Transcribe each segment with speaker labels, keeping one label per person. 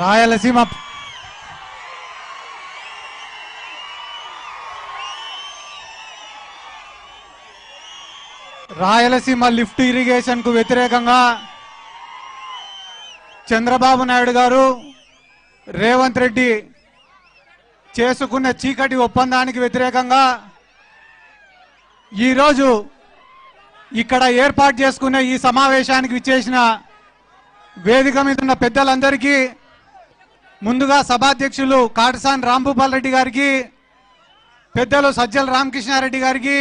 Speaker 1: Rayalaseema. Rayalaseema lift ఇరిగేషన్కు వ్యతిరేకంగా చంద్రబాబు నాయుడు గారు రేవంత్ రెడ్డి చేసుకున్న చీకటి ఒప్పందానికి వ్యతిరేకంగా ఈరోజు ఇక్కడ ఏర్పాటు చేసుకున్న ఈ సమావేశానికి విచ్చేసిన వేదిక మీద ఉన్న పెద్దలందరికీ ముందుగా సభాధ్యక్షులు కాటసాని రాంభూపాల్ రెడ్డి గారికి పెద్దలు సజ్జల రామకృష్ణారెడ్డి గారికి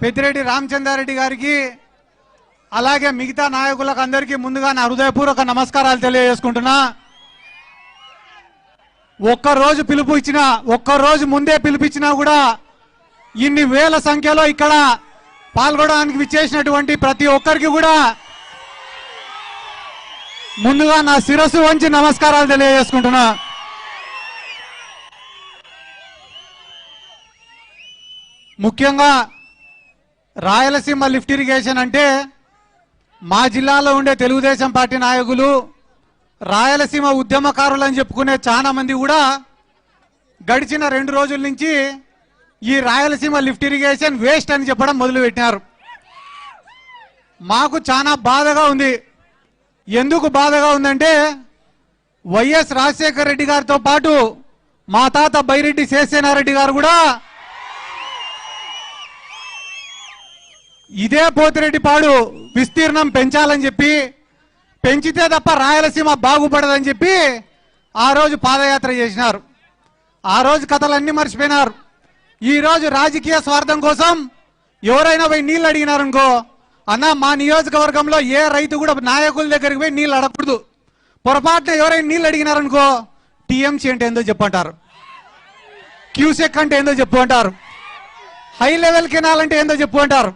Speaker 1: పెద్దిరెడ్డి రామచంద్రారెడ్డి గారికి అలాగే మిగతా నాయకులకు అందరికీ ముందుగా నా హృదయపూర్వక నమస్కారాలు తెలియజేసుకుంటున్నా. ఒక్కరోజు పిలుపు ఇచ్చిన ఒక్క రోజు ముందే పిలిపించినా కూడా ఇన్ని వేల సంఖ్యలో ఇక్కడ పాల్గొనడానికి విచ్చేసినటువంటి ప్రతి ఒక్కరికి కూడా ముందుగా నా శిరస్సు వంచి నమస్కారాలు తెలియజేసుకుంటున్నా. ముఖ్యంగా రాయలసీమ లిఫ్ట్ ఇరిగేషన్ అంటే మా జిల్లాలో ఉండే తెలుగుదేశం పార్టీ నాయకులు రాయలసీమ ఉద్యమకారులు అని చెప్పుకునే చాలా మంది కూడా గడిచిన రెండు రోజుల నుంచి ఈ రాయలసీమ లిఫ్ట్ ఇరిగేషన్ వేస్ట్ అని చెప్పడం మొదలుపెట్టినారు. మాకు చాలా బాధగా ఉంది. ఎందుకు బాధగా ఉందంటే వైఎస్ రాజశేఖర రెడ్డి గారితో పాటు మా తాత బైరెడ్డి శేషసేనారెడ్డి గారు కూడా ఇదే పోతిరెడ్డిపాడు విస్తీర్ణం పెంచాలని చెప్పి పెంచితే తప్ప రాయలసీమ బాగుపడదని చెప్పి ఆ రోజు పాదయాత్ర చేసినారు. ఆ రోజు కథలన్నీ మర్చిపోయినారు. ఈరోజు రాజకీయ స్వార్థం కోసం ఎవరైనా పోయి నీళ్ళు అడిగినారనుకో అన్న మా నియోజకవర్గంలో ఏ రైతు కూడా నాయకుల దగ్గరికి పోయి నీళ్ళు అడగకూడదు. పొరపాటున ఎవరైనా నీళ్ళు అడిగినారనుకో టీఎంసీ అంటే ఏందో చెప్పంటారు. క్యూసెక్ అంటే ఏందో చెప్పు అంటారు హై లెవెల్ కెనాల్ అంటే ఏందో చెప్పు అంటారు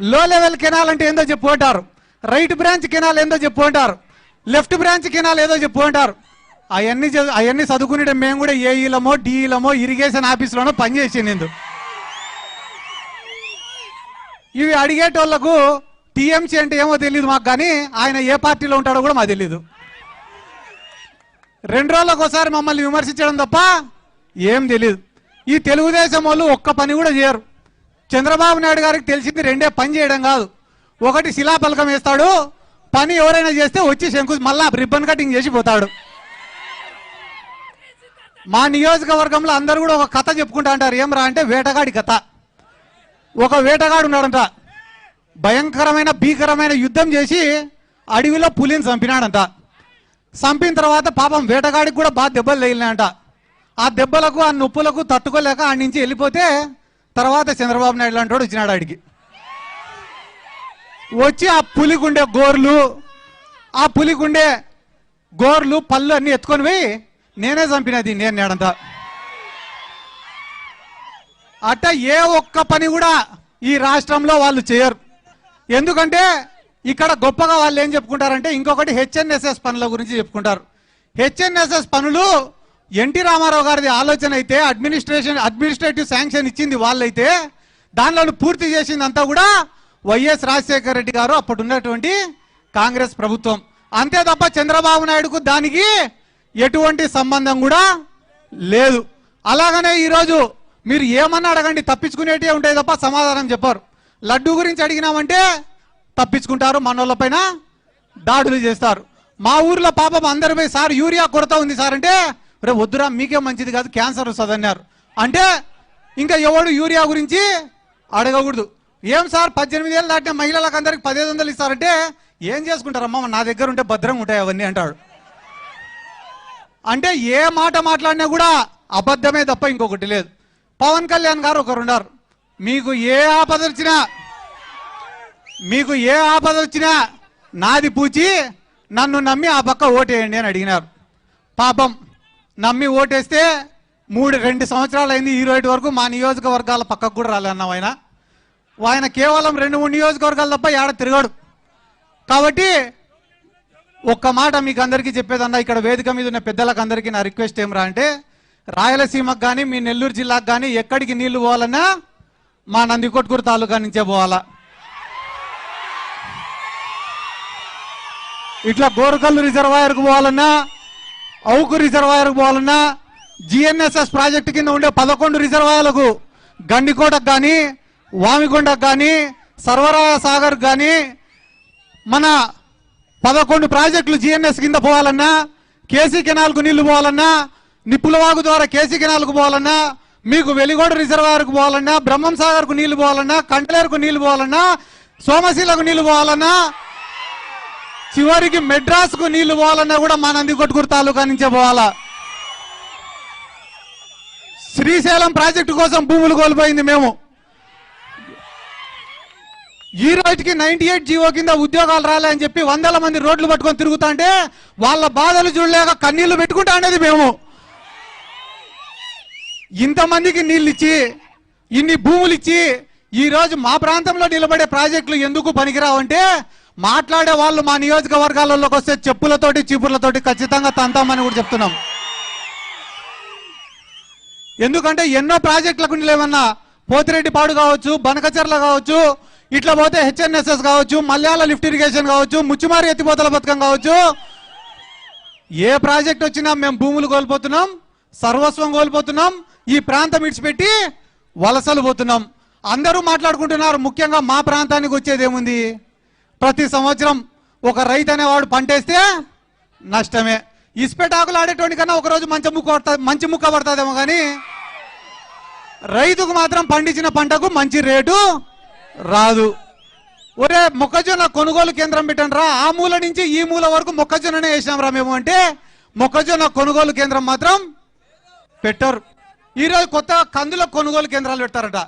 Speaker 1: లో లెవెల్ కెనాల్ అంటే ఏందో చెప్పు అంటారు రైట్ బ్రాంచ్ కెనాల్ ఏందో చెప్పు అంటారు లెఫ్ట్ బ్రాంచ్ కెనాల్ ఏదో చెప్పు అంటారు అవన్నీ అవన్నీ చదువుకునే మేము కూడా ఏఈలమో డిఈలమో ఇరిగేషన్ ఆఫీసులోనో పనిచేసింది ఇవి అడిగేటోళ్ళకు టీఎంసీ అంటే ఏమో తెలియదు మాకు కానీ ఆయన ఏ పార్టీలో ఉంటాడో కూడా మాకు తెలియదు రెండు రోజులకు ఒకసారి మమ్మల్ని విమర్శించడం తప్ప ఏం తెలియదు ఈ తెలుగుదేశం వాళ్ళు ఒక్క పని కూడా చేయరు. చంద్రబాబు నాయుడు గారికి తెలిసింది రెండే పని చేయడం కాదు. ఒకటి శిలాపలకం వేస్తాడు పని ఎవరైనా చేస్తే వచ్చి శంకు మళ్ళా రిబ్బన్ కటింగ్ చేసి పోతాడు. మా నియోజకవర్గంలో అందరూ కూడా ఒక కథ చెప్పుకుంటా అంటారు. ఏం రా అంటే వేటగాడి కథ. ఒక వేటగాడు ఉన్నాడంట భయంకరమైన భీకరమైన యుద్ధం చేసి అడవిలో పులిని చంపినాడంట. చంపిన తర్వాత పాపం వేటగాడికి కూడా బాగా దెబ్బలు తగిలినాయంట. ఆ దెబ్బలకు ఆ నొప్పులకు తట్టుకోలేక ఆడి నుంచి వెళ్ళిపోతే తర్వాత చంద్రబాబు నాయుడు లాంటి వాడు వచ్చినాడు ఆడికి. వచ్చి ఆ పులిగుండే గోర్లు ఆ పులిగుండే గోర్లు పళ్ళు అన్నీ ఎత్తుకొని పోయి నేనే చంపినది నేను నేడంతా అట్ట ఏ ఒక్క పని కూడా ఈ రాష్ట్రంలో వాళ్ళు చేయరు. ఎందుకంటే ఇక్కడ గొప్పగా వాళ్ళు ఏం చెప్పుకుంటారంటే ఇంకొకటి హెచ్ఎన్ఎస్ఎస్ పనుల గురించి చెప్పుకుంటారు. హెచ్ఎన్ఎస్ఎస్ పనులు ఎన్టీ రామారావు గారిది ఆలోచన అయితే అడ్మినిస్ట్రేషన్ అడ్మినిస్ట్రేటివ్ శాంక్షన్ ఇచ్చింది వాళ్ళైతే దానిలో పూర్తి చేసిందంతా కూడా వైఎస్ రాజశేఖర రెడ్డి గారు అప్పుడు ఉన్నటువంటి కాంగ్రెస్ ప్రభుత్వం. అంతే తప్ప చంద్రబాబు నాయుడుకు దానికి ఎటువంటి సంబంధం కూడా లేదు. అలాగనే ఈరోజు మీరు ఏమన్నా అడగండి తప్పించుకునేటే ఉంటాయి తప్ప సమాధానం చెప్పారు. లడ్డు గురించి అడిగినామంటే తప్పించుకుంటారు మనోళ్ళపైన దాడులు చేస్తారు. మా ఊర్లో పాపం అందరిపై సార్ యూరియా కొరత ఉంది సార్ అంటే రే వద్దురా మీకే మంచిది కాదు క్యాన్సర్ వస్తుంది అన్నారు. అంటే ఇంకా ఎవడు యూరియా గురించి అడగకూడదు. ఏం సార్ పద్దెనిమిది ఏళ్ళు దాటిన మహిళలకు అందరికి పదిహేను వందలు ఇస్తారంటే ఏం చేసుకుంటారమ్మా నా దగ్గర ఉంటే భద్రంగా ఉంటాయి అవన్నీ అంటాడు. అంటే ఏ మాట మాట్లాడినా కూడా అబద్ధమే తప్ప ఇంకొకటి లేదు. పవన్ కళ్యాణ్ గారు ఒకరున్నారు. మీకు ఏ ఆపద వచ్చినా మీకు ఏ ఆపద వచ్చినా నాది పూచి నన్ను నమ్మి ఆ పక్క ఓటేయండి అని అడిగినారు. పాపం నమ్మి ఓటేస్తే మూడు రెండు సంవత్సరాలు అయింది ఈ రోజు వరకు మా నియోజకవర్గాల పక్కకు కూడా రాలేన్నాం ఆయన. ఆయన కేవలం రెండు మూడు నియోజకవర్గాలు తప్ప ఏడ తిరగాడు. కాబట్టి ఒక్క మాట మీకు అందరికీ చెప్పేదన్నా ఇక్కడ వేదిక మీద ఉన్న పెద్దలకు అందరికీ నా రిక్వెస్ట్ ఏమరా అంటే రాయలసీమకు కానీ మీ నెల్లూరు జిల్లాకు కానీ ఎక్కడికి నీళ్ళు పోవాలన్నా మా నందికొట్కూరు తాలూకా నుంచే పోవాలా? ఇట్లా గోరకల్లు రిజర్వాయర్కు పోవాలన్నా అవుకు రిజర్వాయర్కు పోవాలన్నా జిఎన్ఎస్ఎస్ ప్రాజెక్టు కింద ఉండే పదకొండు రిజర్వాయర్లకు గండికోటకు కానీ వామికొండకు కానీ సర్వరాయ సాగర్ కానీ మన పదకొండు ప్రాజెక్టులు జిఎన్ఎస్ కింద పోవాలన్నా కేసీ కెనాల్కు నీళ్ళు పోవాలన్నా నిప్పులవాగు ద్వారా కేసీ కెనాల్కు పోవాలన్నా మీకు వెలిగోడ రిజర్వాయర్కు పోవాలన్నా బ్రహ్మం సాగర్కు నీళ్ళు పోవాలన్నా కంటలేరుకు నీళ్ళు పోవాలన్నా సోమశీలకు నీళ్ళు పోవాలన్నా చివరికి మెడ్రాస్కు నీళ్ళు పోవాలన్నా కూడా మా నందికొట్టుకూరు తాలూకా నుంచే పోవాలా? శ్రీశైలం ప్రాజెక్టు కోసం భూములు కోల్పోయింది మేము. ఈ రోజుకి నైన్టీ ఎయిట్ జీవో కింద ఉద్యోగాలు రాలే అని చెప్పి వందల మంది రోడ్లు పట్టుకొని తిరుగుతుంటే వాళ్ళ బాధలు చూడలేక కన్నీళ్ళు పెట్టుకుంటా అనేది మేము. ఇంతమందికి నీళ్ళు ఇచ్చి ఇన్ని భూములు ఇచ్చి ఈ రోజు మా ప్రాంతంలో నిలబడే ప్రాజెక్టులు ఎందుకు పనికిరావంటే మాట్లాడే వాళ్ళు మా నియోజకవర్గాలలోకి వస్తే చెప్పులతోటి చీపుర్లతోటి ఖచ్చితంగా తంతామని కూడా చెప్తున్నాం. ఎందుకంటే ఎన్నో ప్రాజెక్టులకు లేవన్నా పోతిరెడ్డిపాడు కావచ్చు బనకచెర్ల కావచ్చు ఇట్లా పోతే హెచ్ఎన్ఎస్ఎస్ కావచ్చు మల్యాల లిఫ్ట్ ఇరిగేషన్ కావచ్చు ముచ్చుమారి ఎత్తిపోతల పథకం కావచ్చు ఏ ప్రాజెక్ట్ వచ్చినా మేము భూములు కోల్పోతున్నాం సర్వస్వం కోల్పోతున్నాం ఈ ప్రాంతం విడిచిపెట్టి వలసలు పోతున్నాం. అందరూ మాట్లాడుకుంటున్నారు ముఖ్యంగా మా ప్రాంతానికి వచ్చేది ఏముంది? ప్రతి సంవత్సరం ఒక రైతు అనేవాడు పంటేస్తే నష్టమే. ఇసుపెటాకులు ఆడేటువంటి కన్నా ఒకరోజు మంచి ముక్క పడుతుంది మంచి ముక్క పడుతుందేమో కానీ రైతుకు మాత్రం పండించిన పంటకు మంచి రేటు రాదు. ఒరే మొక్కజొన్న కొనుగోలు కేంద్రం పెట్టండిరా. ఆ మూల నుంచి ఈ మూల వరకు మొక్కజొన్ననే వేసినాం రా మేము అంటే మొక్కజొన్న కొనుగోలు కేంద్రం మాత్రం పెట్టరు. ఈరోజు కొత్త కందుల కొనుగోలు కేంద్రాలు పెట్టారట.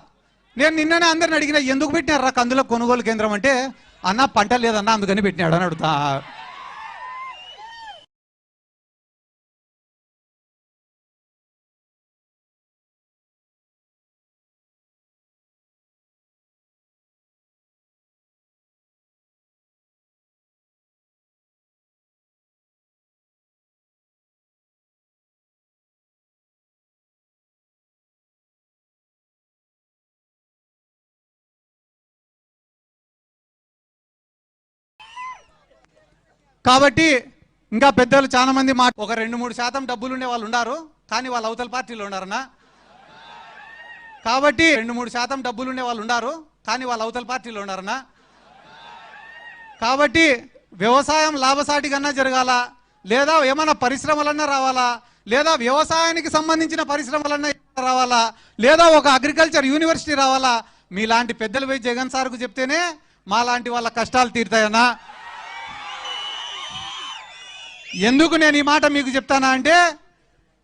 Speaker 1: నేను నిన్ననే అందరిని అడిగిన ఎందుకు పెట్టినారా కందుల కొనుగోలు కేంద్రం? అంటే అన్న పంట లేదన్నా అందుకని పెట్టినాడు అని అడుగుతా. కాబట్టి ఇంకా పెద్దలు చాలా మంది మా ఒక రెండు మూడు శాతం డబ్బులు ఉండే వాళ్ళు ఉన్నారు కానీ వాళ్ళు అవతల పార్టీలో ఉన్నారన్నా కాబట్టి రెండు మూడు శాతం డబ్బులు ఉండే వాళ్ళు ఉన్నారు కానీ వాళ్ళు అవతల పార్టీలో ఉన్నారన్నా కాబట్టి వ్యవసాయం లాభసాటి కన్నా జరగాల లేదా ఏమైనా పరిశ్రమలన్నా రావాలా లేదా వ్యవసాయానికి సంబంధించిన పరిశ్రమలన్నా రావాలా లేదా ఒక అగ్రికల్చర్ యూనివర్సిటీ రావాలా మీలాంటి పెద్దలు పోయి జగన్ సార్కు చెప్తేనే మా లాంటి వాళ్ళ కష్టాలు తీరుతాయన్నా. ఎందుకు నేను ఈ మాట మీకు చెప్తానా అంటే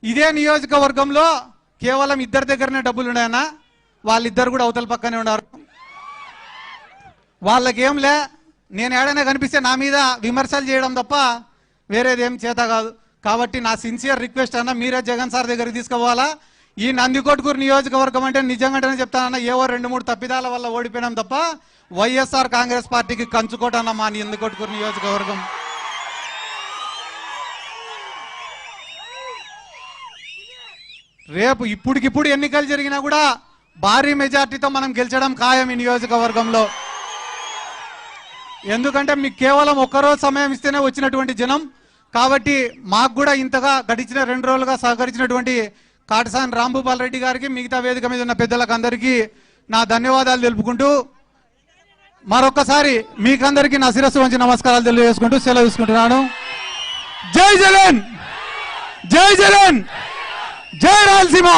Speaker 1: ఇదే నియోజకవర్గంలో కేవలం ఇద్దరి దగ్గరనే డబ్బులు ఉన్నాయన్నా వాళ్ళిద్దరు కూడా అవతల పక్కనే ఉన్నారు. వాళ్ళకేంలే నేను ఏడైనా కనిపిస్తే నా మీద విమర్శలు చేయడం తప్ప వేరేదేం చేత కాదు. కాబట్టి నా సిన్సియర్ రిక్వెస్ట్ అన్న మీరే జగన్ సార్ దగ్గరికి తీసుకోవాలా ఈ నందికొట్కూరు నియోజకవర్గం అంటే నిజంగానే చెప్తానన్నా ఏవో రెండు మూడు తప్పిదాల వల్ల ఓడిపోయినాం తప్ప వైఎస్ఆర్ కాంగ్రెస్ పార్టీకి కంచుకోటన్న మా నందికొట్కూరు నియోజకవర్గం? రేపు ఇప్పటికిప్పుడు ఎన్నికలు జరిగినా కూడా భారీ మెజార్టీతో మనం గెలిచడం ఖాయం ఈ నియోజకవర్గంలో. ఎందుకంటే మీకు కేవలం ఒక్కరోజు సమయం ఇస్తేనే వచ్చినటువంటి జనం. కాబట్టి మాకు కూడా ఇంతగా గడిచిన రెండు రోజులుగా సహకరించినటువంటి కాటసాని రాంభూపాల్ రెడ్డి గారికి మిగతా వేదిక మీద ఉన్న పెద్దలకు అందరికీ నా ధన్యవాదాలు తెలుపుకుంటూ మరొకసారి మీకందరికీ నా శిరస్సు వంచి నమస్కారాలు తెలియజేసుకుంటూ సెలవు తీసుకుంటున్నాను. జై జగన్! జై జగన్! జై రాయలసీమ